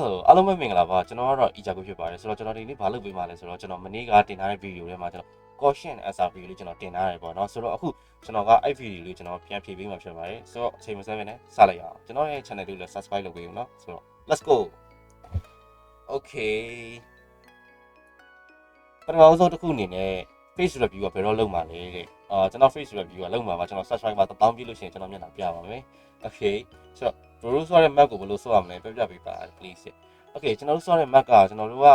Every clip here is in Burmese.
Hello အားလုံးပဲမင်္ဂလာပါကျွန်တော်ကတော့ Ijago ဖြစ်ပါတယ်ဆိုတော့ကျွန်တော်ဒီနေ့ဘာလုပ်ပေးမှာလဲဆိုတော့ကျွန်တော်မနေ့ကတင်ထားတဲ့ဗီဒီယိုထဲမှာကျွန်တော် caution SR ဗီဒီယိုလေးကျွန်တော်တင်ထားတယ်ပေါ့နော်ဆိုတော့အခုကျွန်တော်ကအဲ့ဗီဒီယိုလေးကျွန်တော်ပြန်ဖြည့်ပေးမှာဖြစ်ပါတယ်ဆိုတော့အချိန်မစဲပဲနဲ့စလိုက်ရအောင်ကျွန်တော်ရဲ့ channel လေးကိုလည်း subscribe လုပ်ပေးဦးနော်ဆိုတော့ let's go okay ပထမဆုံးတစ်ခုအနေနဲ့ face review ကဘယ်တော့လုပ်မှာလဲတဲ့အာကျွန်တော် face review ကလုပ်မှာပါကျွန်တော် subscribe မှာ1000ပြည့်လို့ရှိရင်ကျွန်တော်မျက်နှာပြပါမယ် okay ဆိုတော့ bro ဆိုတဲ့ map ကိုဘယ်လိုဆော့ရမလဲပြပြပေးပါ please okay ကျွန်တော်တို့ဆော့တဲ့ map ကကျွန်တော်တို့က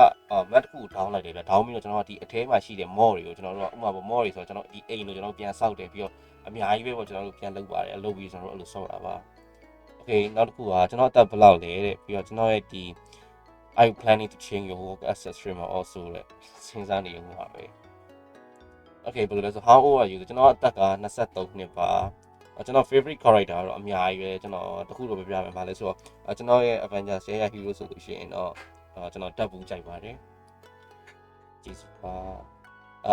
map တစ်ခု down လိုက်တယ်ဗျ down ပြီးတော့ကျွန်တော်ကဒီအထဲမှာရှိတဲ့ mod တွေကိုကျွန်တော်တို့ကဥပမာပေါ့ mod တွေဆိုတော့ကျွန်တော်ဒီအိမ်ကိုကျွန်တော်ပြန်ဆောက်တယ်ပြီးတော့အများကြီးပဲပေါ့ကျွန်တော်တို့ပြန်လုပ်ပါတယ်လုပ်ပြီးကျွန်တော်တို့အဲ့လိုဆော့တာပါ okay နောက်တစ်ခုကကျွန်တော်အသက်ဘယ်လောက်လဲတဲ့ပြီးတော့ကျွန်တော်ရဲ့ဒီ I planning to change your work access streamer also တဲ့စဉ်းစားနေရမှာပဲ okay ဘယ်လိုလဲဆို how old are you ကျွန်တော်အသက်က23နှစ်ပါ ကျွန်တော် favorite character ကတော့အများကြီးပဲကျွန်တော်တခုတော့ပြပြမယ်ဗာလဲဆိုတော့ကျွန်တော်ရဲ့ Avengers ရဲ့ hero ဆိုလို့ရှိရင်တော့ကျွန်တော်တက်ဘူးကြိုက်ပါတယ်ကျေးဇူးပါ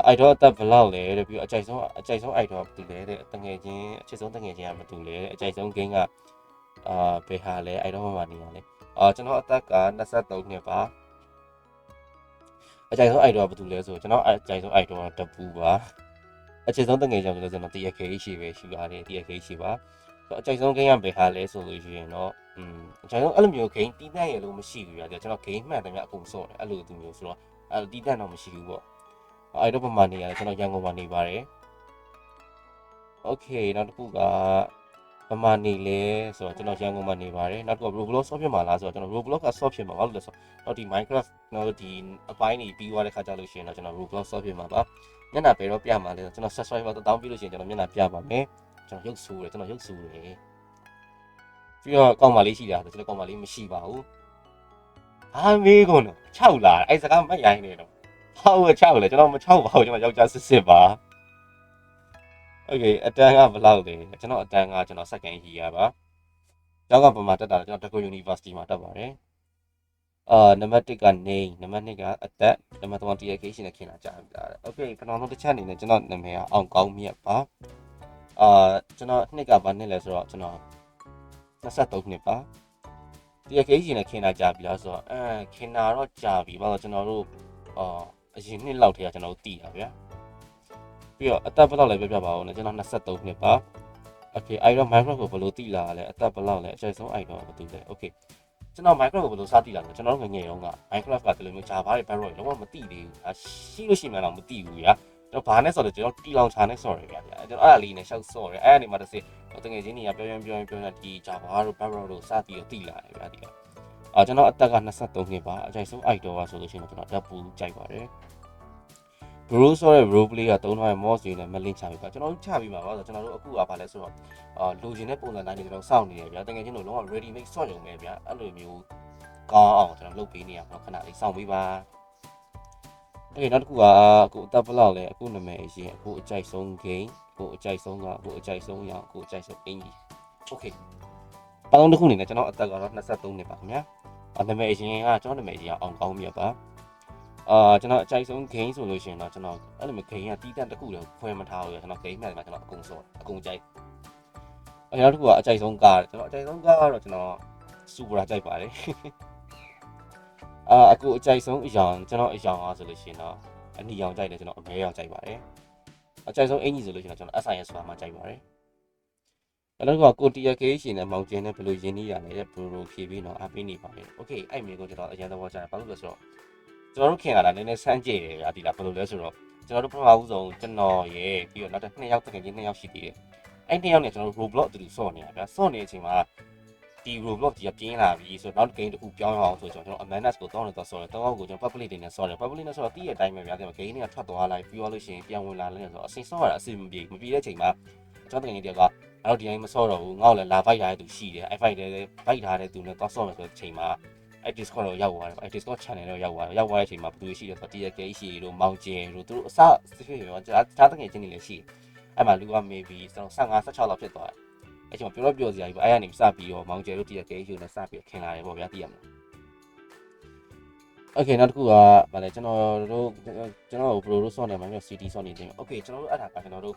အဲ့တော့အသက်ဘယ်လောက်လဲတဲ့ပြီးတော့အကြိုက်ဆုံးအကြိုက်ဆုံး idol ဘယ်သူလဲတဲ့တငယ်ချင်းအချစ်ဆုံးတငယ်ချင်းကဘယ်သူလဲတဲ့အကြိုက်ဆုံး game ကအာဘယ်ဟာလဲ idol မှာနေရလဲအာကျွန်တော်အသက်က23နှစ်ပါအကြိုက်ဆုံး idol ကဘယ်သူလဲဆိုကျွန်တော်အကြိုက်ဆုံး idol ကတပူပါ အချစ်ဆုံးတငယ်ချင်းဆိုလို့ကျွန်တော် TK ရှိပဲရှိပါတယ် TK ရှိပါအကြိုက်ဆုံး game ကဘယ်ဟာလဲဆိုလို့ရှိရင်တော့อืมအကြိုက်ဆုံးအဲ့လိုမျိုး game တီးတန့်ရလို့မရှိဘူးပြကျွန်တော် game မှန်တယ်မြအကုန်စော့တယ်အဲ့လိုသူမျိုးဆိုတော့အဲ့တီးတန့်တော့မရှိဘူးပေါ့အဲ့တော့ပမာနေရတယ်ကျွန်တော်ရန်ကုန်မှာနေပါတယ်โอเคနောက်တစ်ခုကပမာနေလဲဆိုတော့ကျွန်တော်ရန်ကုန်မှာနေပါတယ်နောက်တစ်ခုက Roblox ဆော့ဖြစ်မှာလားဆိုတော့ကျွန်တော် Roblox ကဆော့ဖြစ်မှာဘာလို့လဲဆိုတော့ဒီ Minecraft တော့ဒီအပိုင်းနေပြီးသွားတဲ့ခါကျလို့ရှိရင်တော့ကျွန်တော် Roblox ဆော့ဖြစ်မှာပါ မျက်နှာဘယ်တော့ပြမှာလဲကျွန်တော် subscriber တောင်းပြီးလို့ရှိရင်ကျွန်တော်မျက်နှာပြပါမယ်ကျွန်တော်ရုပ်ဆိုးတယ်ကျွန်တော်ရုပ်ဆိုးတယ်ပြီးတော့ကောင်းပါလေးရှိတာဆိုကျွန်တော်ကောင်းပါလေးမရှိပါဘူးအာမေးကုန်တော့6လာအဲ့စကားမရိုင်းနေတော့ဟုတ်ကဲ့6လေကျွန်တော်မ6ပါဘူးကျွန်တော်ယောက်ျားစစ်စစ်ပါ Okay အတန်းကဘယ်လောက်လဲကျွန်တော်အတန်းကကျွန်တော်စက္ကန့်ကြီးရပါကျောင်းကပမာတက်တာကျွန်တော်တကူ University မှာတက်ပါတယ် အာနံပါတ်1ကနေနံပါတ်2ကအသက်နံပါတ်3 TK နဲ့ခင်လာကြာပြီလားโอเคပထမဆုံးတစ်ချက်အနေနဲ့ကျွန်တော်နာမည်ကအောင်ကောင်းမြတ်ပါအာကျွန်တော်နှစ်ကဘာနှစ်လဲဆိုတော့ကျွန်တော်23နှစ်ပါ TK ရှင်နဲ့ခင်လာကြာပြီလားဆိုတော့အဲခင်လာတော့ကြာပြီဘာလို့ကျွန်တော်တို့အာအရင်နှစ်လောက်တည်းကကျွန်တော်တို့တည်တာဗျာပြီးတော့အသက်ဘယ်လောက်လဲပြပြပါဦးနော်ကျွန်တော်23နှစ်ပါ Okay အဲ့တော့ Minecraft ကိုဘယ်လိုတည်လာလဲအသက်ဘယ်လောက်လဲအချိန်ဆုံးအဲ့တော့ဘာတူလဲ Okay ကျွန်တော် Minecraft ကိုဘယ်လိုစတည်လာလဲကျွန်တော်တို့ငငယ်တုန်းက Minecraft ကဒီလိုမျိုး Java တွေ Bedrock တွေလုံးဝမတည်သေးဘူးအရှိလို့ရှိမှတော့မတည်ဘူးဗျာကျွန်တော်ဘာနဲ့ဆိုတော့ကျွန်တော်တီလောင်ချာနဲ့ဆော်ရဗျာကျွန်တော်အဲ့ဒါလေးနဲ့ရှောက်ဆော်ရအဲ့ဒါနေမှာတစ်စစ်တကယ်ချင်းတွေကပြောရင်ပြောရင်ပြောရင်ဒီ Java တို့ Bedrock တို့စတည်တော့တည်လာတယ်ဗျာဒီကအာကျွန်တော်အသက်က23နှစ်ပါအချိန်ဆုံး idol ကဆိုလို့ရှိရင်ကျွန်တော်ဓာတ်ပူကြိုက်ပါတယ် bro ဆိုတဲ့ role play ကတုံးထားတဲ့ mods တွေနဲ့မလင့်ချပြီပါကျွန်တော်တို့ချပြီးမှာပါဆိုတော့ကျွန်တော်တို့အခုကဘာလဲဆိုတော့အာလိုချင်တဲ့ပုံစံတိုင်းတွေကျွန်တော်စောင့်နေတယ်ဗျာတကယ်ချင်းတို့လုံးဝ ready made ဆော့ရုံပဲဗျာအဲ့လိုမျိုးကောင်းအောင်ကျွန်တော်လုပ်ပေးနေရမှာခဏလေးစောင့်ပေးပါအဲ့နောက်တစ်ခုကအခုအသက်ဘယ်လောက်လဲအခုနာမည်အရင်အခုအကြိုက်ဆုံး game အခုအကြိုက်ဆုံးကအခုအကြိုက်ဆုံးရအောင်အခုအကြိုက်ဆုံးအင်ကြီး okay ပေါင်းတစ်ခုအနေနဲ့ကျွန်တော်အသက်ကတော့23နှစ်ပါခင်ဗျာအနာမည်အရင်ကကျွန်တော်နာမည်အရင်အောင်ကောင်းမြတ်ပါ အာကျွန်တော်အကြိုက်ဆုံး gain ဆိုလို့ရှိရင်တော့ကျွန်တော်အဲ့လိုမျိုး gain ကတီးတန့်တစ်ခုလည်းဖွင့်မထားဘူးလေကျွန်တော် gain မှန်တယ်မှာကျွန်တော်အကုန်စောအကုန်ကြိုက်အဲ့နောက်တစ်ခုကအကြိုက်ဆုံးကားကျွန်တော်အကြိုက်ဆုံးကားကတော့ကျွန်တော်စူပရာကြိုက်ပါတယ်အာအကူအကြိုက်ဆုံးအရာကျွန်တော်အရာအားဆိုလို့ရှိရင်တော့အနီရောင်ကြိုက်တယ်ကျွန်တော်အမဲရောင်ကြိုက်ပါတယ်အကြိုက်ဆုံးအင်ကြီးဆိုလို့ရှိရင်တော့ကျွန်တော် SIS ဆိုတာမှကြိုက်ပါတယ်အဲ့တော့ကိုတီယာကေးရှင်နဲ့မောင်ကျင်းနဲ့ဘယ်လိုရင်းနှီးရလဲဘရိုဖြေပြီးတော့အပင်းနေပါလေ။ Okay အဲ့မျိုးကိုကျွန်တော်အရင်သဘောကျတယ်။ဘာလို့လဲဆိုတော့ ကျွန်တော်တို့ခင်လာတာနည်းနည်းစမ်းကြည့်တယ်ဗျာဒီလားဘယ်လိုလဲဆိုတော့ကျွန်တော်တို့ပထမဦးဆုံးကျွန်တော်ရဲ့ပြီးတော့နောက်တစ်နှစ်ယောက်တကယ်ချင်းနှစ်ယောက်ရှိသေးတယ်အဲ့နှစ်ယောက်နဲ့ကျွန်တော်တို့ Roblox အတူတူဆော့နေတာဗျာဆော့နေတဲ့အချိန်မှာဒီ Roblox ကြီးကပြင်းလာပြီဆိုတော့နောက်တစ် game တစ်ခုပြောင်းရအောင်ဆိုတော့ကျွန်တော် Amanus ကိုတောင်းနေတော့ဆော့တယ်တောင်းအောင်ကိုကျွန်တော် public တွေနဲ့ဆော့တယ် public နဲ့ဆော့တော့တီးရဲ့အတိုင်းပဲဗျာဒီမှာ game တွေကထွက်သွားလိုက်ပြီးသွားလို့ရှိရင်ပြန်ဝင်လာလဲဆိုတော့အစင်ဆော့ရတာအစင်မပြေမပြေတဲ့အချိန်မှာကျွန်တော်တကယ်ကြီးတယောက်ကအဲ့တော့ဒီတိုင်းမဆော့တော့ဘူးငါ့ကိုလည်းလာ fight ထားတဲ့သူရှိတယ်အဲ့ fight တဲ့ fight ထားတဲ့သူနဲ့တော့ဆော့မယ်ဆိုတဲ့အချိန်မှာ အဲ့ Discord တော့ရောက်သွားတယ်အဲ့ Discord channel တော့ရောက်သွားတယ်ရောက်သွားတဲ့အချိန်မှာဘယ်သူရှိလဲဆိုတော့ TK ရှိတို့မောင်ကျယ်တို့သူတို့အစစစ်ဖြစ်ရောကျွန်တော်တကယ်ချင်းနေလည်းရှိတယ်အဲ့မှာလူက maybe ကျွန်တော်15 16လောက်ဖြစ်သွားတယ်အဲ့ချိန်မှာပြောတော့ပြောစရာကြီးပေါ့အဲ့ကနေစပြီးတော့မောင်ကျယ်တို့ TK ရှိနဲ့စပြီးခင်လာတယ်ပေါ့ဗျာသိရမလား Okay နောက်တစ်ခုကဗာလဲကျွန်တော်တို့ကျွန်တော်တို့ Pro တို့ဆော့နေမှာမျိုး CD ဆော့နေတယ် Okay ကျွန်တော်တို့အဲ့ဒါကကျွန်တော်တို့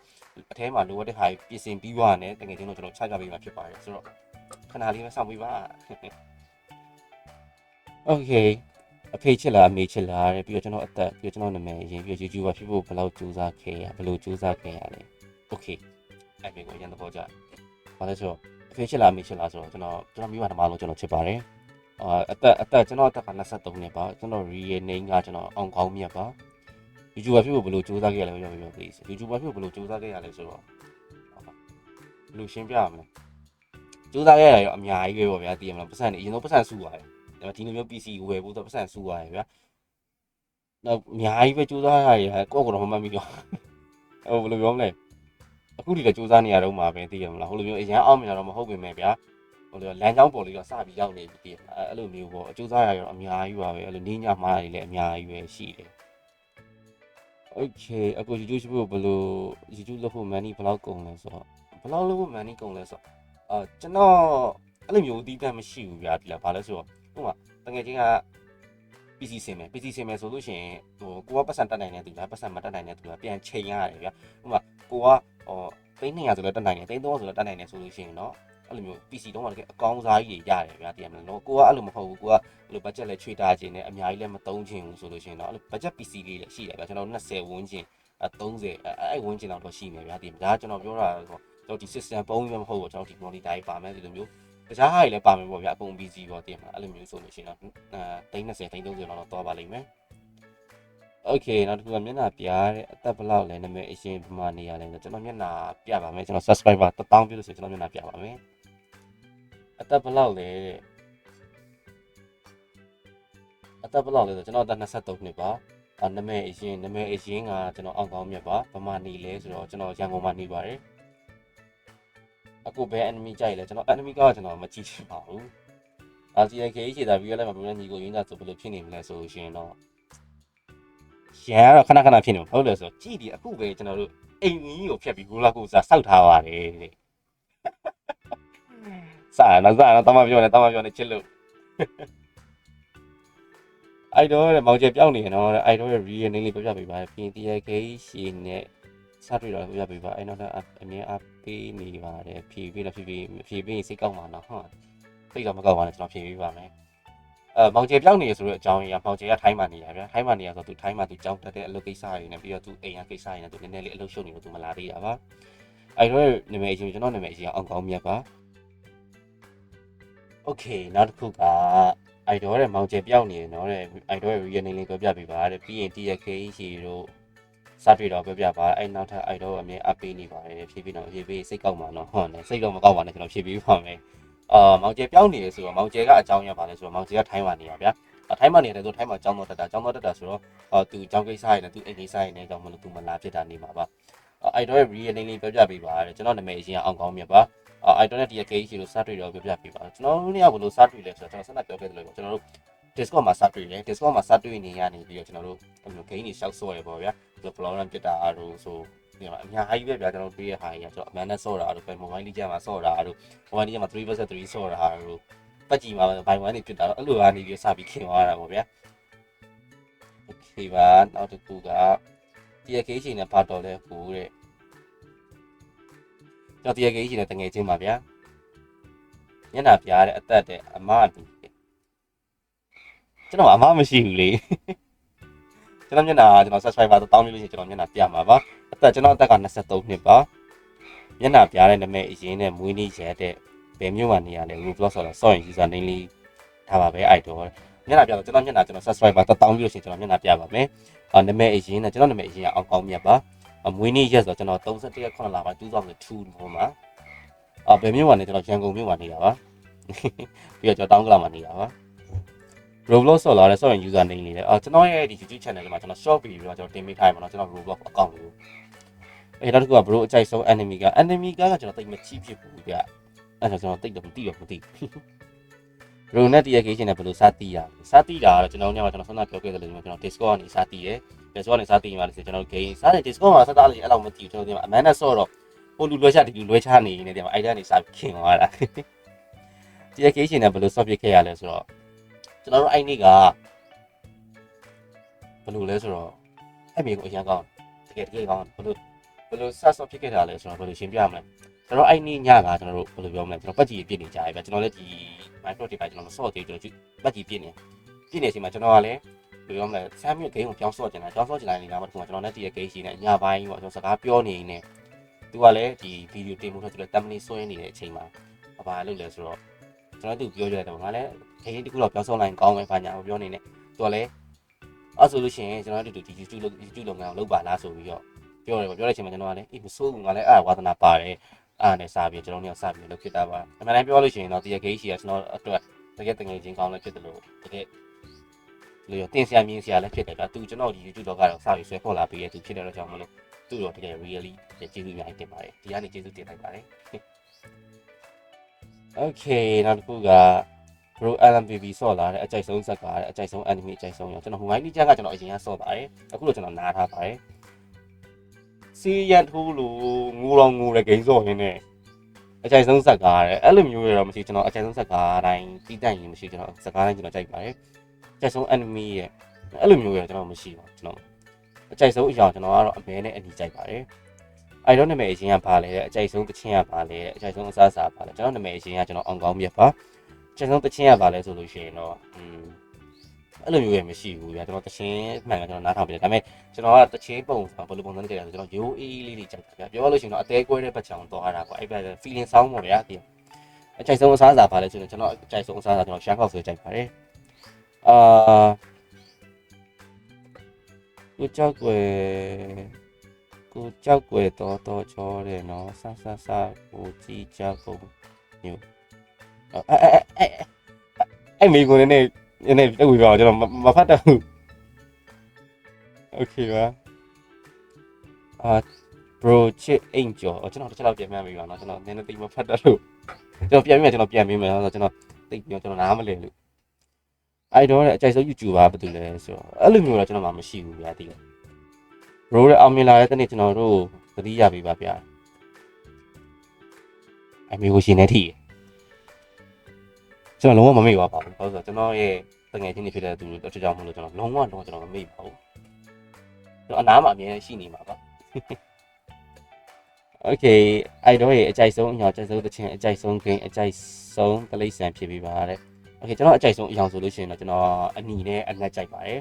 အထဲမှာလိုအပ်တဲ့ဟာပြင်ဆင်ပြီးွားနဲ့တကယ်ချင်းတို့ကျွန်တော်ချကြပေးမှာဖြစ်ပါတယ်ဆိုတော့ခဏလေးပဲစောင့်ပေးပါ okay အဖေချစ်လားအမေချစ်လားတဲ့ပြီးတော့ကျွန်တော်အသက်ပြီးတော့ကျွန်တော်နာမည်အရင်ပြီးတော့ YouTuber ဖြစ်ဖို့ဘယ်လောက်ကြိုးစားခဲ့ရဘယ်လိုကြိုးစားခဲ့ရလဲ okay အဲ့ဒီကိုအရင်သဘောကျဘာလဲဆိုတော့အဖေချစ်လားအမေချစ်လားဆိုတော့ကျွန်တော်ကျွန်တော်မိဘဓမ္မလုံးကျွန်တော်ချစ်ပါတယ်အာအသက်အသက်ကျွန်တော်အသက်က23နှစ်ပါကျွန်တော် real name ကကျွန်တော်အောင်ကောင်းမြတ်ပါ YouTuber ဖြစ်ဖို့ဘယ်လိုကြိုးစားခဲ့ရလဲပြောပြပြော please YouTuber ဖြစ်ဖို့ဘယ်လိုကြိုးစားခဲ့ရလဲဆိုတော့ဘယ်လိုရှင်းပြရမလဲကြိုးစားခဲ့ရတာရောအများကြီးပဲပေါ့ဗျာသိရမလားပတ်စံနေအရင်ဆုံးပတ်စံစုပါတယ် ဒါပေမဲ့ဒီလိုမျိုး PC ဝယ်ဖို့တော့ပတ်စံစုရတယ်ဗျာတော့အများကြီးပဲကြိုးစားရတယ်ကိုယ့်ကိုယ်တော့မမှတ်မိတော့ဟိုဘယ်လိုပြောမလဲအခုဒီလည်းကြိုးစားနေရတော့မှာပဲတည်ရမလားဟိုလိုမျိုးအရန်အောင်မြင်တာတော့မဟုတ်ပြင်မဲ့ဗျာဟိုလိုလမ်းကြောင်းပေါ်လေးတော့စပြီးရောက်နေပြီတည်ရမလားအဲ့လိုမျိုးပေါ့အကျိုးစားရရောအများကြီးပါပဲအဲ့လိုနင်းညမှားတွေလည်းအများကြီးပဲရှိတယ် Okay အခု YouTube ရှိဖို့ဘယ်လို YouTube လုပ်ဖို့ money ဘယ်လောက်ကုန်လဲဆိုတော့ဘယ်လောက်လုပ်ဖို့ money ကုန်လဲဆိုတော့အာကျွန်တော်အဲ့လိုမျိုးအတီးတမ်းမရှိဘူးဗျာဒီလားဘာလဲဆိုတော့ ဥပမာတကယ်ချင်းက PC ဆင်မယ် PC ဆင်မယ်ဆိုလို့ရှိရင်ဟိုကိုကပတ်စံတက်နိုင်တဲ့သူလားပတ်စံမတက်နိုင်တဲ့သူလားပြန်ချိန်ရတယ်ဗျာဥပမာကိုကဟိုသိန်း200ဆိုတော့တက်နိုင်တယ်သိန်း300ဆိုတော့တက်နိုင်တယ်ဆိုလို့ရှိရင်တော့အဲ့လိုမျိုး PC တုံးမှာတကယ်အကောင်းစားကြီးတွေရတယ်ဗျာတကယ်မလို့ကိုကအဲ့လိုမဟုတ်ဘူးကိုကအဲ့လို budget လည်းချွေတာခြင်းနဲ့အများကြီးလည်းမသုံးခြင်းဘူးဆိုလို့ရှိရင်တော့အဲ့လို budget PC လေးလည်းရှိတယ်ဗျာကျွန်တော်20ဝန်းကျင်30အဲ့ဝန်းကျင်လောက်တော့ရှိမယ်ဗျာဒီဒါကျွန်တော်ပြောတာဆိုတော့ကျွန်တော်ဒီ system ပုံးမဟုတ်ဘူးကျွန်တော်ဒီ monitor ပါမယ်ဒီလိုမျိုး တခြားဟာတွေလည်းပါမယ်ပေါ့ဗျာအပုံ PC ပေါ့တည်မလားအဲ့လိုမျိုးဆိုလို့ရှိရင်တော့အဲ30 30 30လောက်တော့သွားပါလိမ့်မယ် Okay နောက်တစ်ခုကမျက်နှာပြတဲ့အသက်ဘယ်လောက်လဲနာမည်အရှင်ဘယ်မှာနေရလဲဆိုကျွန်တော်မျက်နှာပြပါမယ်ကျွန်တော် subscriber 1000ပြလို့ဆိုကျွန်တော်မျက်နှာပြပါမယ်အသက်ဘယ်လောက်လဲတဲ့အသက်ဘယ်လောက်လဲဆိုကျွန်တော်အသက်23နှစ်ပါအနာမည်အရှင်နာမည်အရှင်ကကျွန်တော်အောင်ကောင်းမြတ်ပါဘယ်မှာနေလဲဆိုတော့ကျွန်တော်ရန်ကုန်မှာနေပါတယ် အခုဘယ် enemy ကြိုက်လဲကျွန်တော် enemy ကကျွန်တော်မကြည့်ချင်ပါဘူးအာ CK ခြေတာပြီးရလိုက်မှာဘယ်လိုညီကိုရင်းတာဆိုဘယ်လိုဖြစ်နေမလဲဆိုလို့ရှိရင်တော့ရန်ကတော့ခဏခဏဖြစ်နေမှာဟုတ်တယ်ဆိုတော့ကြည်ဒီအခုပဲကျွန်တော်တို့အိမ်ကြီးကိုဖျက်ပြီးဂိုလာကိုစားစောက်ထားပါတယ်တဲ့စားတော့စားတော့တမပြောနေတမပြောနေချစ်လို့အိုက်တော့မောင်ကျပြောင်းနေရတော့အိုက်တော့ရဲ့ real name လေးပြပြပေးပါပြင်တရခေးရှင်နဲ့ စတွေ့တော့ပြပြပေးပါအဲ့တော့အမြင်အပေးနေပါတယ်ဖြည့်ပြီးတော့ဖြည့်ပြီးဖြည့်ပြီးစိတ်ကောက်မှာနော်ဟုတ်စိတ်ကမကောက်ပါနဲ့ကျွန်တော်ဖြည့်ပေးပါမယ် အဲမောင်ကျေပြောင်းနေရဆိုတဲ့အကြောင်းအရာမောင်ကျေကထိုင်းမှာနေရဗျာထိုင်းမှာနေရဆိုတော့သူထိုင်းမှာသူကြောင်းတက်တဲ့အလုပ်ကိစ္စတွေနဲ့ပြီးတော့သူအိမ်ရကိစ္စတွေနဲ့သူနည်းနည်းလေးအလုပ်ရှုပ်နေလို့သူမလာသေးတာပါအဲ့တော့နာမည်အရင်ကျွန်တော်နာမည်အရင်အောင်ကောင်းမြတ်ပါโอเคနောက်တစ်ခုကအိုက်ဒေါ်ရဲ့မောင်ကျေပြောင်းနေရနော်တဲ့အိုက်ဒေါ်ရဲ့ real name လေးပြောပြပေးပါတဲ့ပြီးရင် TK ရှိတို့ စတွေ့တော့ပြောပြပါအဲ့နောက်ထပ်အဲ့တော့အမြင်အပေးနေပါတယ်ဖြည်းဖြည်းတော့ဖြည်းဖြည်းစိတ်ကောက်ပါနော်ဟုတ်တယ်စိတ်ကောက်မကောက်ပါနဲ့ကျွန်တော်ဖြည်းဖြည်းပါမယ်အာမောင်ကျဲပြောင်းနေတယ်ဆိုတော့မောင်ကျဲကအကြောင်းရပါလဲဆိုတော့မောင်ကျဲကထိုင်းပါနေပါဗျာအထိုင်းမှာနေတယ်ဆိုထိုင်းမှာကြောင်းတော့တက်တာကြောင်းတော့တက်တာဆိုတော့အော်သူကြောင်းကိစ္စရနေသူအိမ်ကိစ္စရနေကြောင်းမလို့သူမလာဖြစ်တာနေမှာပါအဲ့တော့ real name လေးပြောပြပေးပါတဲ့ကျွန်တော်နာမည်အရင်အောင်ကောင်းမြတ်ပါအဲ့တော့ဒီအကေကြီးကိုစတွေ့တော့ပြောပြပေးပါကျွန်တော်တို့နေရာဘယ်လိုစတွေ့လဲဆိုတော့ကျွန်တော်ဆက်လက်ပြောခဲ့တယ်လို့ကျွန်တော်တို့ Discord မှာစတွေ့တယ် Discord မှာစတွေ့နေရနေပြီးတော့ကျွန်တော်တို့အဲ့လို game တွေရှောက်ဆော့ရပေါ့ဗျာဒီ Valorant ဖြစ်တာအားလို့ဆိုဒီမှာအများကြီးပဲဗျာကျွန်တော်တွေ့ရဟာကြီးကျွန်တော်အမှန်နဲ့ဆော့တာအားလို့ပဲ Mobile Legends မှာဆော့တာအားလို့ Mobile Legends မှာ3 vs 3ဆော့တာအားလို့ပတ်ကြီးမှာဘိုင်ဝမ်နေဖြစ်တာတော့အဲ့လိုကနေပြီးစပြီးခင်သွားတာပေါ့ဗျာ Okay ပါနောက်တစ်ခုက TK ရှင်နဲ့ဘာတော်လဲကိုတဲ့ကျွန်တော် TK ရှင်နဲ့တငယ်ချင်းပါဗျာညနာပြားတဲ့အသက်တဲ့အမအတူ ကျွန်တော်အမမရှိဘူးလေကျွန်တော်မျက်နှာကျွန်တော် subscriber တောင်းပြီးလို့ရှိရင်ကျွန်တော်မျက်နှာပြမှာပါအသက်ကျွန်တော်အသက်က23နှစ်ပါမျက်နှာပြားတဲ့နာမည်အရင်နဲ့မွေးနေ့ရက်တဲ့ဘယ်မျိုးမှနေရလဲ Roblox ဆိုတော့ sorry user name လေးထားပါပဲ idol မျက်နှာပြတော့ကျွန်တော်မျက်နှာကျွန်တော် subscriber 1000ပြီးလို့ရှိရင်ကျွန်တော်မျက်နှာပြပါမယ်။အာနာမည်အရင်နဲ့ကျွန်တော်နာမည်အရင်ကအောင်ကောင်းမြတ်ပါ။အမွေးနေ့ရက်ဆိုတော့ကျွန်တော်31ရက်9လပိုင်း2002မှာမှာအာဘယ်မြို့မှာနေကျွန်တော်ရန်ကုန်မြို့မှာနေတာပါ။ပြီးတော့ကျွန်တော်တောင်းကလာမှာနေတာပါ။ Roblox ဆော်လာတဲ့ sorry user name လေးလေအာကျွန်တော်ရဲ့ဒီ YouTube channel မှာကျွန်တော် short video တော့ကျွန်တော်တင်ပေးထားရမှာเนาะကျွန်တော် Roblox account ကိုအဲနောက်တစ်ခုက bro အကြိုက်ဆုံး enemy က enemy ကကျွန်တော်တိတ်မချိဖြစ်ဘူးဗျ။အဲဒါကျွန်တော်တိတ်တော့မသိတော့မသိဘူး။ ရိုနဲ့တရကေးရှင်နဲ့ဘယ်လိုစတီးရလဲစတီးတာကတော့ကျွန်တော်ညမှာကျွန်တော်ဆွမ်းသာပြောခဲ့တယ်လို့ကျွန်တော် Discord ကနေစတီးတယ် Discord ကနေစတီးမှာလည်းကျွန်တော် game စားတယ် Discord မှာစတားလို့အဲ့လောက်မသိဘူးကျွန်တော်ဒီမှာအမန်နဲ့ဆော့တော့ဟိုလူလွှဲချဒီလူလွှဲချနေနေတယ်မှာအဲ့ဒါနေစခင်သွားတာတရကေးရှင်နဲ့ဘယ်လို swap ဖြစ်ခဲ့ရလဲဆိုတော့ ကျွန်တော်တို့အဲ့နေ့ကဘယ်လိုလဲဆိုတော့အဲ့မြေကိုအရင်ကောင်းတကယ်တကယ်ကောင်းဘယ်လိုဘယ်လို swap ဖြစ်ခဲ့တာလဲဆိုတော့ဘယ်လိုရှင်းပြရမလဲကျွန်တော်အဲ့နေ့ညကကျွန်တော်တို့ဘယ်လိုပြောမလဲကျွန်တော်ပတ်ကြီးပြစ်နေကြရဗျကျွန်တော်လည်းဒီ micro တွေပဲကျွန်တော်မဆော့သေးကျွန်တော်ပတ်ကြီးပြစ်နေဖြစ်နေချိန်မှာကျွန်တော်ကလည်းဘယ်လိုပြောမလဲဆမ်မြို့ဂိမ်းကိုပြောင်းဆော့ကျင်တာပြောင်းဆော့ကျင်တာနေတာမှတခုမှကျွန်တော်နဲ့တည့်ရဂိမ်းရှိနေညပိုင်းပေါ့ကျွန်တော်စကားပြောနေနေသူကလည်းဒီဗီဒီယိုတင်မှုတော့သူလည်းတမ်မနီဆွဲနေတဲ့အချိန်မှာဘာလုပ်လဲဆိုတော့ကျွန်တော်သူပြောကြတယ်တော့ငါလည်း ဂိမ်းတစ်ခုတော့ပြောင်းဆော့လိုက်ကောင်းမယ်ဘာညာပြောနေနေသူကလည်းအဲ့ဆိုလို့ရှိရင်ကျွန်တော်တို့ဒီ YouTube လုပ် YouTube လုပ်ငန်းကိုလုပ်ပါလားဆိုပြီးတော့ပြောတယ်ပေါ့ပြောတဲ့အချိန်မှာကျွန်တော်ကလည်းအေးမစိုးဘူးငါလည်းအဲ့ဝါသနာပါတယ်အားနဲ့စပြီးကျွန်တော်တို့ကစပြီးလုပ်ဖြစ်တာပါအမှန်တမ်းပြောလို့ရှိရင်တော့တည့်ရဂိမ်းရှိကကျွန်တော်အတွက်တကယ်တငယ်ချင်းကောင်းလည်းဖြစ်တယ်လို့တကယ်လို့ရတင်ဆရာမြင်ဆရာလည်းဖြစ်တယ်ဗျာသူကျွန်တော်ဒီ YouTube တော့ကတော့စပြီးဆွဲခေါ်လာပြီးရသူဖြစ်တဲ့တော့ကြောင့်မလို့သူ့တော့တကယ် really ကျေးဇူးအများကြီးတင်ပါတယ်ဒီကနေကျေးဇူးတင်လိုက်ပါတယ် Okay နောက်တစ်ခုက Pro LMPB ဆော့လာတဲ့အကြိုက်ဆုံးဇက်ကားတဲ့အကြိုက်ဆုံး anime အကြိုက်ဆုံးရောကျွန်တော်ဟိုမိုင်းနီချန်ကကျွန်တော်အရင်ကဆော့ပါတယ်အခုတော့ကျွန်တော်နားထားပါတယ်စီရန်ထိုးလို့ငိုတော့ငိုတဲ့ game ဆော့ရင်းနဲ့အကြိုက်ဆုံးဇက်ကားတဲ့အဲ့လိုမျိုးတွေတော့မရှိကျွန်တော်အကြိုက်ဆုံးဇက်ကားတိုင်းတီးတန့်ရင်မရှိကျွန်တော်ဇက်ကားတိုင်းကျွန်တော်ကြိုက်ပါတယ်အကြိုက်ဆုံး anime ရဲ့အဲ့လိုမျိုးတွေကျွန်တော်မရှိပါဘူးကျွန်တော်အကြိုက်ဆုံးအရာကျွန်တော်ကတော့အမဲနဲ့အနီကြိုက်ပါတယ်အဲ့တော့နာမည်အရင်ကပါလေတဲ့အကြိုက်ဆုံးတခြင်းကပါလေအကြိုက်ဆုံးအစားအစာပါလေကျွန်တော်နာမည်အရင်ကကျွန်တော်အောင်ကောင်းမြတ်ပါအ ကြိုက်ဆုံးတခြင်းကပါလေဆိုလို့ရှိရင်တော့อืมအဲ့လိုမျိုးရမရှိဘူးဗျာကျွန်တော်တခြင်းမှန်ကကျွန်တော်နားထောင်ပြတယ်ဒါပေမဲ့ကျွန်တော်ကတခြင်းပုံဘယ်လိုပုံစံနဲ့ကြည့်လဲဆိုတော့ရိုးအေးလေးလေးကြိုက်တာဗျာပြောရလို့ရှိရင်တော့အသေးကွဲတဲ့ဘက်ချောင်တော့ရတာကွာအဲ့ဘက် feeling sound ပေါ့ဗျာဒီအကြိုက်ဆုံးအစားအစာပါလေဆိုတော့ကျွန်တော်အကြိုက်ဆုံးအစားအစာကျွန်တော်ရှမ်းခောက်ဆွဲကြိုက်ပါတယ်အာကိုကြောက်ွယ်ကိုကြောက်ွယ်တော်တော်ချောတယ်နော်ဆဆဆကိုကြည့်ကြပုံမျိုး အဲအဲအဲအဲ့မိကိုလည်းနည်းနည်းတက်ဝေပါကျွန်တော်မဖတ်တတ်ဘူးโอเคပါအာ bro chip အိမ်ကျော်ကျွန်တော်တစ်ချက်လောက်ပြန်ပြမိပါနော်ကျွန်တော်နည်းနည်းသိမဖတ်တတ်လို့ကျွန်တော်ပြန်ပြီးမှကျွန်တော်ပြန်ပြီးမှဆိုတော့ကျွန်တော်သိပြီးကျွန်တော်နားမလည်လို့အဲ့တော့အကြိုက်ဆုံး YouTuber ဘာတူလဲဆိုတော့အဲ့လိုမျိုးတော့ကျွန်တော်မှမရှိဘူးဗျာတိလား bro ရဲ့အောင်မြင်လာတဲ့တနေ့ကျွန်တော်တို့သတိရပြီပါဗျာအမေကိုရှင်နေထိ ကျွန်တော်လုံးဝမမေ့ပါဘူးဘာလို့ဆိုတော့ကျွန်တော်ရဲ့တငယ်ချင်းတွေဖြစ်တဲ့သူတို့တချို့ကြောင့်မလို့ကျွန်တော်လုံးဝလုံးဝကျွန်တော်မမေ့ပါဘူးကျွန်တော်အနားမှာအမြဲရှိနေမှာပါ Okay အဲ့တော့ရဲ့အကြိုက်ဆုံးအရောင်အကြိုက်ဆုံးသချင်းအကြိုက်ဆုံး game အကြိုက်ဆုံးကလေးဆန်ဖြစ်ပြီးပါတဲ့ Okay ကျွန်တော်အကြိုက်ဆုံးအရောင်ဆိုလို့ရှိရင်တော့ကျွန်တော်အနီနဲ့အငတ်ကြိုက်ပါတယ်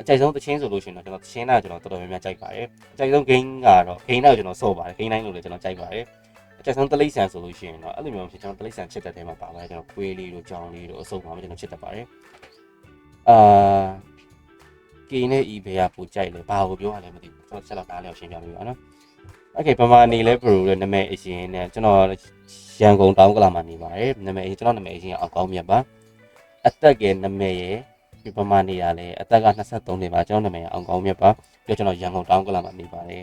အကြိုက်ဆုံးသချင်းဆိုလို့ရှိရင်တော့ကျွန်တော်သချင်းတော့ကျွန်တော်တော်တော်များများကြိုက်ပါတယ်အကြိုက်ဆုံး game ကတော့ game တော့ကျွန်တော်စော့ပါတယ် game တိုင်းလို့လည်းကျွန်တော်ကြိုက်ပါတယ်အ ကြိုက်ဆုံးတလိษံဆိုလို့ရှိရင်တော့အဲ့လိုမျိုးဖြစ်ကျွန်တော်တလိษံချစ်တဲ့တဲမှာပါပါတယ်ကျွန်တော်ခွေးလေးတို့ကြောင်လေးတို့အစုံပါမှကျွန်တော်ချစ်တတ်ပါတယ်အာကေနဲ့ဤဘေးကပူကြိုက်လေဘာကိုပြောရလဲမသိဘူးကျွန်တော်ဆက်တော့နားလည်အောင်ရှင်းပြပေးပါနော် Okay ပမာနေလဲ bro ရဲ့နာမည်အရင်နဲ့ကျွန်တော်ရန်ကုန်တောင်းကလာမှာနေပါတယ်နာမည်ကျွန်တော်နာမည်အရင်အောင်ကောင်းမြတ်ပါအသက်ကနာမည်ရဲ့ဒီပမာနေရလဲအသက်က23နှစ်ပါကျွန်တော်နာမည်အောင်ကောင်းမြတ်ပါပြီးတော့ကျွန်တော်ရန်ကုန်တောင်းကလာမှာနေပါတယ်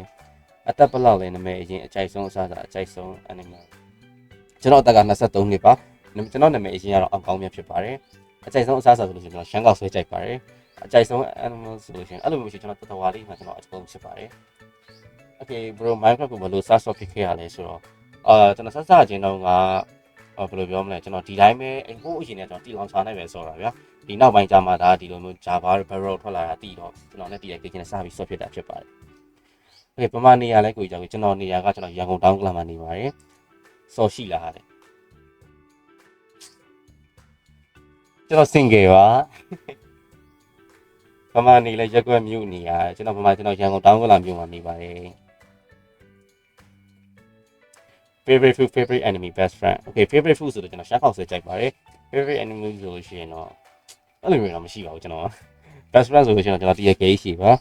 အသက်ဘယ်လောက်လဲနာမည်အရင်အကြိုက်ဆုံးအစားအစာအကြိုက်ဆုံး animal ကျွန်တော်အသက်က23နှစ်ပါကျွန်တော်နာမည်အရင်ကတော့အောင်ကောင်းမြတ်ဖြစ်ပါတယ်အကြိုက်ဆုံးအစားအစာဆိုလို့ရှိရင်ကျွန်တော်ရှမ်းကောက်ဆွဲကြိုက်ပါတယ်အကြိုက်ဆုံး animal ဆိုလို့ရှိရင်အဲ့လိုမျိုးရှိကျွန်တော်တော်တော်လေးမှကျွန်တော်အကုန်ဖြစ်ပါတယ် Okay bro Minecraft ကိုဘယ်လို search ဖြစ်ခဲ့ရလဲဆိုတော့အာကျွန်တော်ဆက်စချင်းတော့ကဘယ်လိုပြောမလဲကျွန်တော်ဒီတိုင်းပဲအဟိုးအရင်နဲ့ကျွန်တော်တီလောင်ချာနိုင်ပဲဆိုတာဗျာဒီနောက်ပိုင်းကျမှဒါဒီလိုမျိုး Java Barrel ထွက်လာတာတည်တော့ကျွန်တော်လည်းတည်ရကိချင်းနဲ့စပြီး soft ဖြစ်တာဖြစ်ပါတယ် Okay ပမာနေရလဲကိုကြောက်ကျွန်တော်နေရကကျွန်တော်ရန်ကုန်တောင်းကလာမှာနေပါတယ်စော်ရှိလာတယ်ကျွန်တော် single ပါပမာနေလဲရက်ွက်မြို့နေရကျွန်တော်ပမာကျွန်တော်ရန်ကုန်တောင်းကလာမြို့မှာနေပါတယ် favorite food favorite enemy best friend okay favorite food ဆိုတော့ကျွန်တော်ရှားခောက်ဆွဲကြိုက်ပါတယ် favorite enemy ဆိုလို့ရှိရင်တော့အဲ့လိုမျိုးတော့မရှိပါဘူးကျွန်တော် best friend ဆိုလို့ရှိရင်တော့ကျွန်တော်တရကေးရှိပါ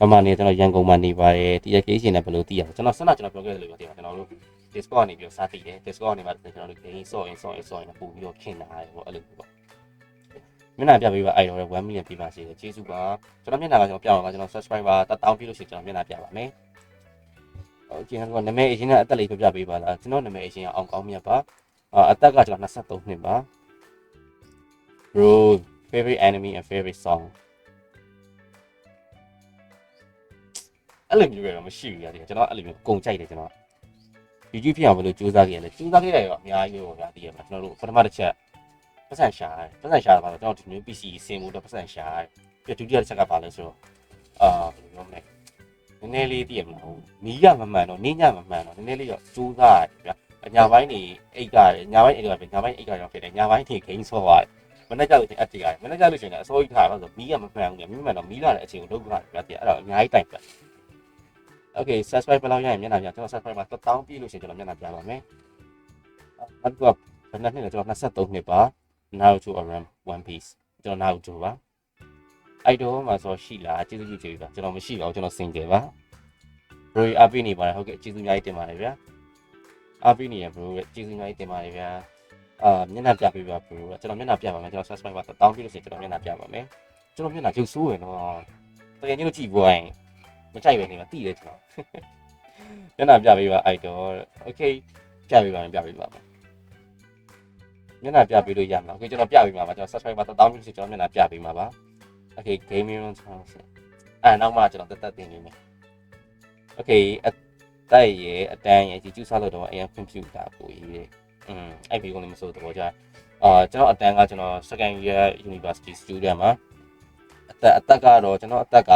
မမနေကျွန်တော်ရန်ကုန်မှာနေပါတယ်တီရကေးရှင်နဲ့ဘယ်လိုသိရလဲကျွန်တော်ဆက်လာကျွန်တော်ပြောခဲ့တယ်လို့ပြောတယ်ကျွန်တော်တို့ Discord ကနေပြီးတော့စသိတယ် Discord ကနေမှကျွန်တော်တို့ game ဆော့ရင်ဆော့ရင်ဆော့ရင်ပို့ပြီးတော့ခင်လာတယ်ပေါ့အဲ့လိုပေါ့မျက်နှာပြပေးပါအဲ့တော့1 million ပြပါစေတယ်ကျေးဇူးပါကျွန်တော်မျက်နှာကကျွန်တော်ပြအောင်ကကျွန်တော် subscriber 1000ပြလို့ရှိရင်ကျွန်တော်မျက်နှာပြပါမယ်ဟုတ်ကဲ့ကျွန်တော်နာမည်အရင်ကအသက်လေးပြပြပေးပါလားကျွန်တော်နာမည်အရင်ကအောင်ကောင်းမြတ်ပါအသက်ကကျွန်တော်23နှစ်ပါ Bro favorite enemy and favorite song အဲ့လိုမျိုးရတော့မရှိဘူးရတယ်ကျွန်တော်အဲ့လိုမျိုးအကုန်ကြိုက်တယ်ကျွန်တော် YouTube ဖြစ်အောင်ဘယ်လိုစူးစမ်းခဲ့ရလဲစူးစမ်းခဲ့တယ်ရောအများကြီးပေါ့ဗျာတည်ရမှာကျွန်တော်တို့ပထမတစ်ချက်ပတ်စံရှာတယ်ပတ်စံရှာတာပါတော့ကျွန်တော်ဒီမျိုး PC စင်ဖို့တော့ပတ်စံရှာတယ်ပြီးဒုတိယတစ်ချက်ကပါလဲဆိုတော့အာဘယ်လိုပြောမလဲနည်းနည်းလေးတည်ရမလားနီးရမမှန်တော့နင်းညမမှန်တော့နည်းနည်းလေးတော့စူးစမ်းရတယ်ဗျာညပိုင်းနေအိတ်ကညပိုင်းအိတ်ကညပိုင်းအိတ်ကရောဖြစ်တယ်ညပိုင်းထိဂိမ်းဆော့ရတယ်မနေ့ကလို့ချင်းအတိရတယ်မနေ့ကလို့ချင်းလည်းအစိုးရထားတော့ဆိုမီးကမမှန်ဘူးလေမီးမှန်တော့မီးလာတဲ့အချိန်ကိုလုပ်ကြတာဗျာအဲ့တော့အများကြီးတိုင်ပြ Okay subscribe ဘယ်လောက်ရရင်မျက်နှာပြကျွန်တော် subscribe မှာ1000ပြည့်လို့ရှိရင်ကျွန်တော်မျက်နှာပြပါမယ်အဲ့တော့ဘယ်နှစ်နှစ်လဲကျွန်တော်23နှစ်ပါ Naruto Aram One Piece ကျွန်တော် Naruto ပါအဲ့တော့မှာဆိုရှိလားကျေးဇူးပြုကျေးဇူးပါကျွန်တော်မရှိပါဘူးကျွန်တော် single ပါ bro အားပေးနေပါတယ်ဟုတ်ကဲ့ကျေးဇူးအများကြီးတင်ပါတယ်ဗျာအားပေးနေရ bro ကျေးဇူးအများကြီးတင်ပါတယ်ဗျာအာမျက်နှာပြပေးပါ bro ကျွန်တော်မျက်နှာပြပါမယ်ကျွန်တော် subscribe မှာ1000ပြည့်လို့ရှိရင်ကျွန်တော်မျက်နှာပြပါမယ်ကျွန်တော်မျက်နှာကျုပ်ဆိုးရယ်နော်တကယ်ကြီးလို့ကြည့်ပွားရင် မကြိုက်ပဲနေမှာတိတယ်ကျွန်တော်မျက်နှာပြပေးပါအိုက်တော့ okay ပြပေးပါမယ်ပြပေးပါမယ်မျက်နှာပြပေးလို့ရမှာ okay ကျွန်တော်ပြပေးမှာပါကျွန်တော် subscribe မှာ1000ပြည့်ဆိုကျွန်တော်မျက်နှာပြပေးမှာပါ okay gaming room ဆောင်းစအဲ့နောက်မှကျွန်တော်တက်တက်တင်နေမယ် okay အတိုက်ရဲ့အတန်းရဲ့ဒီကျူးစားလို့တော့အရင် computer ကိုရေးတယ်อืมအဲ့ဒီကုန်းလေးမစိုးတော့ကြာအာကျွန်တော်အတန်းကကျွန်တော် second year university student မှာအသက်အသက်ကတော့ကျွန်တော်အသက်က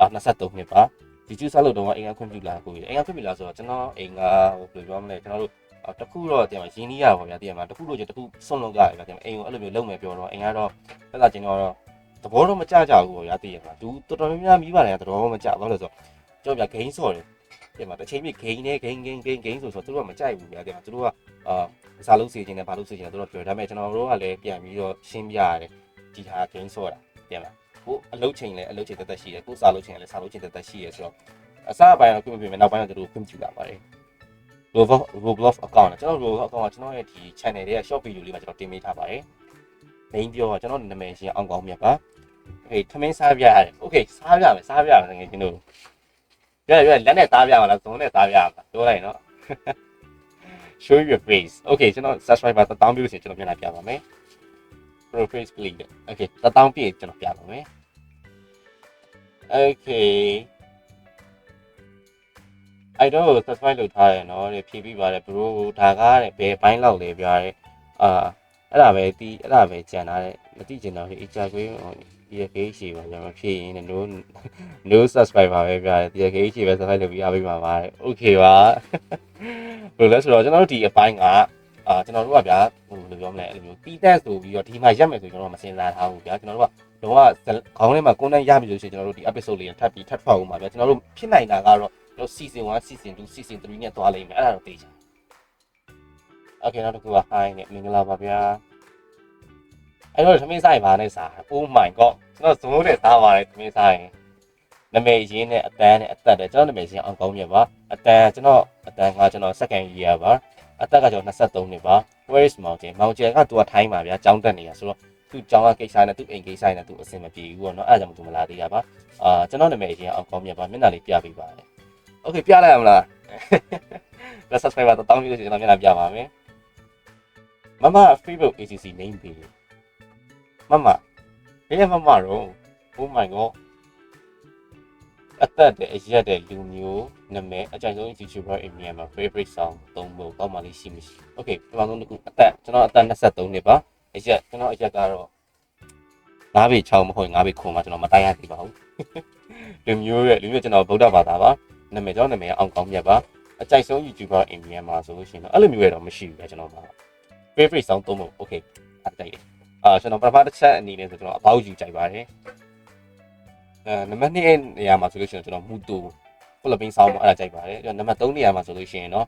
အာ23နှစ်ပါဒီကျူးစားလို့တော့အိမ်ကခွင့်ပြုလာကိုအိမ်ကခွင့်ပြုလာဆိုတော့ကျွန်တော်အိမ်ကဟိုဘယ်လိုပြောမလဲကျွန်တော်တို့တခုတော့တင်မှာရင်းနှီးရပါဗျာတင်မှာတခုလို့ချင်းတခုဆွန့်လုံးကြရဗျာတင်မှာအိမ်ကိုအဲ့လိုမျိုးလုံးမယ်ပြောတော့အိမ်ကတော့ပြဿနာချင်းတော့သဘောတော့မကြကြဘူးဗျာတင်ရမှာသူတော်တော်များများမိပါတယ်တော်တော်မကြဘာလို့လဲဆိုတော့ကျွန်တော်ဗျာဂိမ်းဆော်တယ်တင်မှာတစ်ချိန်မြဂိမ်းနဲ့ဂိမ်းဂိမ်းဂိမ်းဂိမ်းဆိုဆိုသူတို့ကမကြိုက်ဘူးဗျာတင်မှာသူတို့ကအာစားလို့စီခြင်းနဲ့ဘာလို့စီခြင်းလဲသူတို့ပြောဒါပေမဲ့ကျွန်တော်တို့ကလည်းပြန်ပြီးတော့ရှင်းပြရတယ်ဒီဟာဂိမ်းဆော်တာတင်မှာ ကိုအလုတ်ချိန်လည်းအလုတ်ချိန်တက်တက်ရှိတယ်ကိုစားလို့ချိန်လည်းစားလို့ချိန်တက်တက်ရှိရဆိုတော့အစပိုင်းတော့ခွင့်မပြုမယ်နောက်ပိုင်းတော့သူတို့ခွင့်ပြုလာပါတယ် Roblox Roblox account ကျွန်တော် Roblox account ကကျွန်တော်ရဲ့ဒီ channel တွေက short video လေးမှာကျွန်တော်တင်ပေးထားပါတယ် main ပြောတာကျွန်တော်နာမည်ရှင်အောင်ကောင်းမြတ်ပါ Okay ထမင်းစားပြရတယ် Okay စားပြမယ်စားပြမယ်ငယ်ချင်းတို့ပြရပြလက်နဲ့စားပြမှာလားသုံးနဲ့စားပြမှာပြောလိုက်နော် show your face Okay ကျွန်တော် subscriber 1000 views ရှင်ကျွန်တော်ပြန်လာပြပါမယ် pro face click Okay 1000ပြည့်ကျွန်တော်ပြပါမယ် Okay အဲ့တော့ subscribe လုပ်ထားတယ်နော်တဲ့ဖြည့်ပြီးပါတယ် bro ဒါကားတဲ့ဘယ်ပိုင်းလောက်လဲပြရတယ်အာအဲ့ဒါပဲတီးအဲ့ဒါပဲကြံထားတဲ့မတိကျင်တော့ဒီအကြကွေးဒီရခေးရှိပါကျွန်တော်ဖြည့်ရင် no no subscriber ပဲပြရတယ်ဒီရခေးရှိပဲ subscribe လုပ်ပြီးအားပေးပါပါတဲ့ okay ပါဘယ်လိုလဲဆိုတော့ကျွန်တော်တို့ဒီအပိုင်းက အာကျွန်တော်တို့ကဗျာဟိုဘယ်လိုပြောမလဲအဲ့လိုမျိုးတီးတက်ဆိုပြီးတော့ဒီမှာရက်မယ်ဆိုကျွန်တော်တို့မစင်စားထားဘူးဗျာကျွန်တော်တို့ကလုံးဝခေါင်းထဲမှာ content ရပြီလို့ရှိရင်ကျွန်တော်တို့ဒီ episode လေးထပ်ပြီးထပ်ထွက်အောင်ပါဗျာကျွန်တော်တို့ဖြစ်နိုင်တာကတော့တော့ season 1 season 2 season 3နဲ့သွားလိမ့်မယ်အဲ့ဒါတော့သိချင် Okay နောက်တစ်ခုက hi နဲ့မင်္ဂလာပါဗျာအဲ့တော့သမင်းဆိုင်ပါနဲ့စား Oh my god ကျွန်တော်ဇုံးနဲ့စားပါတယ်သမင်းဆိုင်နာမည်ရင်းနဲ့အတန်းနဲ့အသက်တယ်ကျွန်တော်နာမည်ရှင်အောင်ကောင်းမြတ်ပါအတန်းကျွန်တော်အတန်းကကျွန်တော် second year ပါ အသက်ကကျွန်တော်23နှစ်ပါ Where is Mountain Mountain ကသူကထိုင်းပါဗျာကျောင်းတက်နေတာဆိုတော့သူကျောင်းကကိစ္စနဲ့သူအိမ်ကိစ္စနဲ့သူအဆင်မပြေဘူးပေါ့နော်အဲ့ဒါကြောင့်သူမလာသေးရပါအာကျွန်တော်နာမည်ရှင်အောင်ကောင်းမြတ်ပါမျက်နှာလေးပြပေးပါတယ် โอเคပြလိုက်ရမလားလက် subscriber တော့တောင်းပြီးလို့ရှိရင်ကျွန်တော်မျက်နှာပြပါမယ်မမ Facebook ACC name ပေးမမဘယ်မမရော Oh my god အသက်တဲ့အရက်တဲ့လူမျိုးနာမည်အကြိုက်ဆုံး YouTuber in Myanmar favorite song သုံးဖို့ကောင်းပါလိမ့်ရှိမရှိ Okay ပထမဆုံးတစ်ခုအသက်ကျွန်တော်အသက်23နှစ်ပါအရက်ကျွန်တော်အရက်ကတော့ငါးပေ6မဟုတ်ငါးပေခွန်မှာကျွန်တော်မတိုက်ရသေးပါဘူးလူမျိုးရဲ့လူမျိုးကျွန်တော်ဗုဒ္ဓဘာသာပါနာမည်ကျွန်တော်နာမည်အောင်ကောင်းမြတ်ပါအကြိုက်ဆုံး YouTuber in Myanmar ဆိုလို့ရှိရင်တော့အဲ့လိုမျိုးရတော့မရှိဘူးပဲကျွန်တော်က favorite song သုံးဖို့ okay အဲ့တိုက်တယ်အာကျွန်တော်ပထမတစ်ချက်အနေနဲ့ဆိုကျွန်တော်အဘောက်ယူကြိုက်ပါတယ် အဲနံပါတ်2နေရာမှာဆိုလို့ရှိရင်ကျွန်တော်မူတူဖိလစ်ပင်းဆောင်းမအဲ့ဒါကြိုက်ပါတယ်ပြီးတော့နံပါတ်3နေရာမှာဆိုလို့ရှိရင်တော့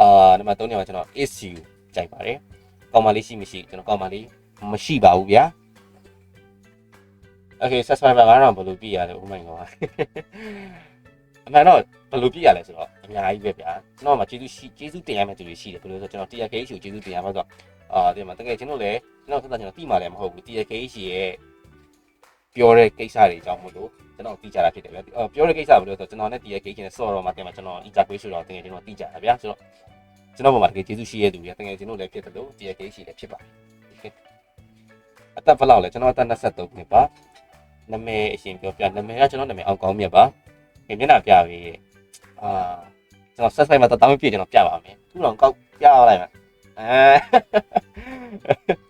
အာနံပါတ်3နေရာမှာကျွန်တော် issue ကြိုက်ပါတယ်ကောင်းမလေးရှိမရှိကျွန်တော်ကောင်းမလေးမရှိပါဘူးဗျာ Okay subscriber ကတော့ဘယ်လိုပြရလဲ Oh my god အမှန်တော့ဘယ်လိုပြရလဲဆိုတော့အများကြီးပဲဗျာကျွန်တော်မှကျေးဇူးရှိကျေးဇူးတင်ရမယ့်သူတွေရှိတယ်ဘယ်လိုဆိုကျွန်တော် TRK ရှိကိုကျေးဇူးတင်ရမှာဆိုတော့အာဒီမှာတကယ်ကျွန်တော်လည်းကျွန်တော်ဆက်တာကျွန်တော်တိမှလည်းမဟုတ်ဘူး TRK ရှိရဲ့ ပြောတဲ့ကိစ္စတွေအကြောင်းမို့လို့ကျွန်တော်သိကြတာဖြစ်တယ်ဗျာအော်ပြောတဲ့ကိစ္စဘယ်လိုဆိုတော့ကျွန်တော်နဲ့ TRK ရှင်နဲ့ဆော့တော့မှတင်မှာကျွန်တော် TRK ရှိတော့တကယ်ကျွန်တော်သိကြတာဗျာဆိုတော့ကျွန်တော်ပုံမှာတကယ်ကျေးဇူးရှိရဲ့သူတွေတကယ်ကျွန်တော်လည်းဖြစ်တယ်လို့ TRK ရှိလည်းဖြစ်ပါတယ်အသက်ဘယ်လောက်လဲကျွန်တော်အသက်23နှစ်ပါနာမည်အရှင်ပြောပြနာမည်ကကျွန်တော်နာမည်အောင်ကောင်းမြတ်ပါဒီမျက်နှာပြပြီးအာကျွန်တော် subscribe မှာတောင်းပြည့်ကျွန်တော်ပြပါမယ်ခုတော့ကောက်ပြလိုက်မယ်အဲ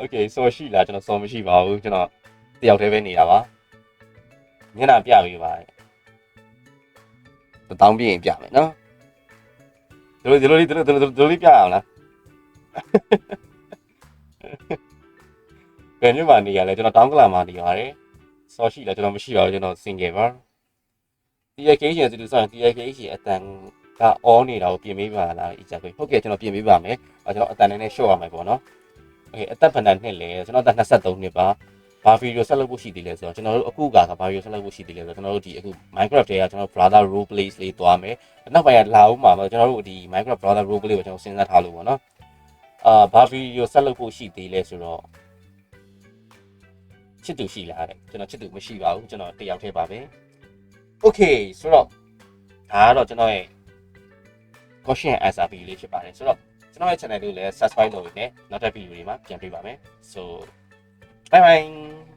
Okay ဆော်ရှိလားကျွန်တော်ဆော်မရှိပါဘူးကျွန်တော်တယောက်တည်းပဲနေတာပါညနာပြပေးပါတတောင်းပြရင်ပြမယ်နော်ဒီလိုဒီလိုလေးဒီလိုဒီလိုဒီလိုလေးပြအောင်လားဘယ်မြို့မှာနေရလဲကျွန်တော်တောင်းကလာမှာနေပါတယ်ဆော်ရှိလားကျွန်တော်မရှိပါဘူးကျွန်တော် single ပါ TK ရှင်သူဆိုရင် TK ရှင်အတန်ကအောနေတာကိုပြင်ပေးပါလားအကြွေဟုတ်ကဲ့ကျွန်တော်ပြင်ပေးပါမယ်ကျွန်တော်အတန်နဲ့ရှော့ရမယ်ပေါ့နော် အသက်ဖန်တန်နှစ်လဲကျွန်တော်အသက်23နှစ်ပါဘာဗီဒီယိုဆက်လုပ်ဖို့ရှိသေးလဲဆိုတော့ကျွန်တော်တို့အခုကဘာဗီဒီယိုဆက်လုပ်ဖို့ရှိသေးလဲဆိုတော့ကျွန်တော်တို့ဒီအခု Minecraft တွေကကျွန်တော် brother role plays လေးတွားမယ်နောက်ပိုင်းကလာဦးမှာကျွန်တော်တို့ဒီ Minecraft brother role play ကိုကျွန်တော်စဉ်းစားထားလို့ပေါ့နော်အာဘာဗီဒီယိုဆက်လုပ်ဖို့ရှိသေးလဲဆိုတော့ချစ်သူရှိလားတဲ့ကျွန်တော်ချစ်သူမရှိပါဘူးကျွန်တော်တယောက်တည်းပါပဲ Okay ဆိုတော့ဒါကတော့ကျွန်တော်ရဲ့ question and answer video လေးဖြစ်ပါတယ်ဆိုတော့ ကျွန်တော်ရဲ့ channel လေးကိုလည်း subscribe လုပ်နေတယ်နောက်ထပ် video တွေမှာပြန်တွေ့ပါမယ် so bye bye